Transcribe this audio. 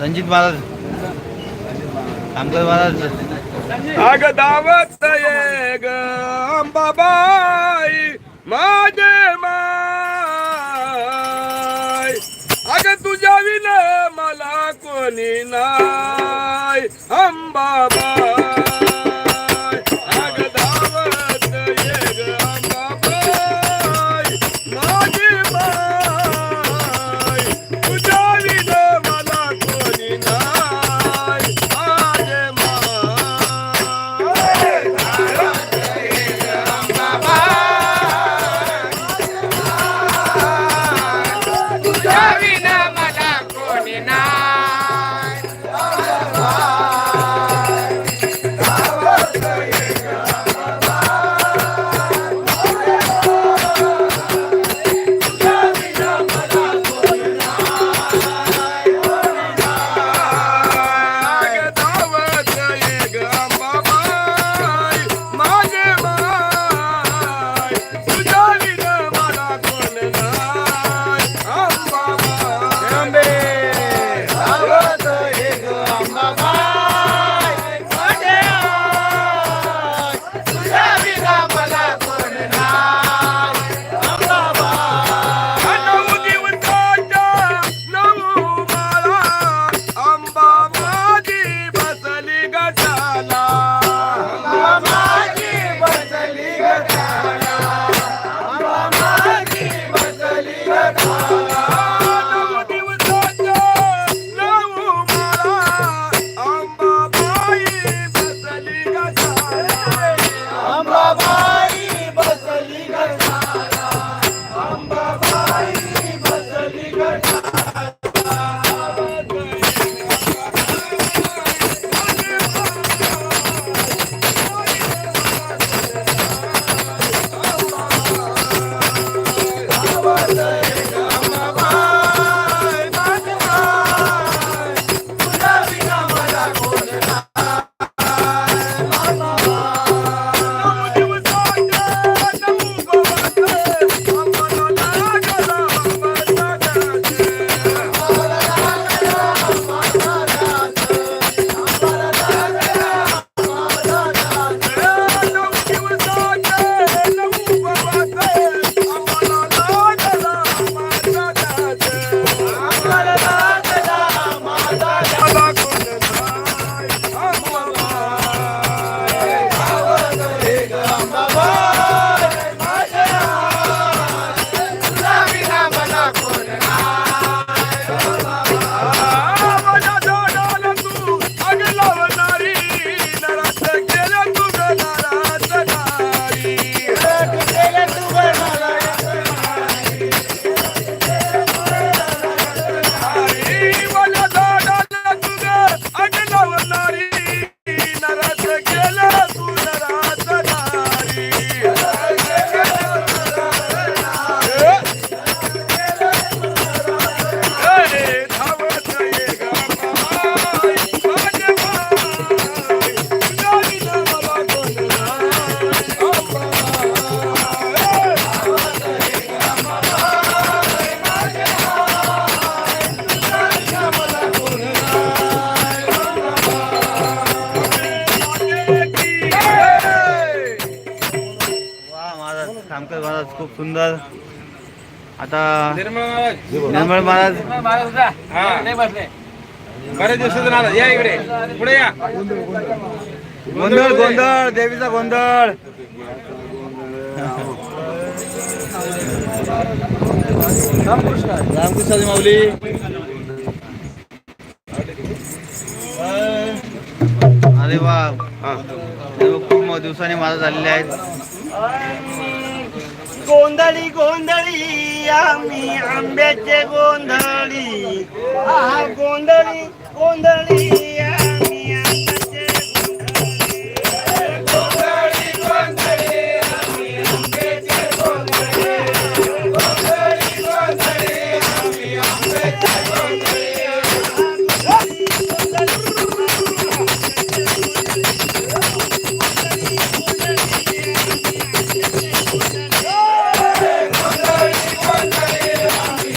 रणजित महाराज. आमदार महाराज. अग दावत ये ग अंबाबाई माझे माय. अग तुझ्या विन मला कोणी नाय अंबाबाई. महाराज खामकर महाराज खूप सुंदर. आता निर्मळ महाराज. निर्मळ महाराज. हा. बरेच दिवसातून आला या इकडे. पुढे या. गोंधळ गोंधळ. देवीचा गोंधळ. रामकृष्णाची माऊली. अरे वा. खूप दिवसांनी महाराज आलेले आहेत. गोंधळी गोंधळी आम्ही आंब्याचे गोंधळी. आहा गोंधळी गोंधळी.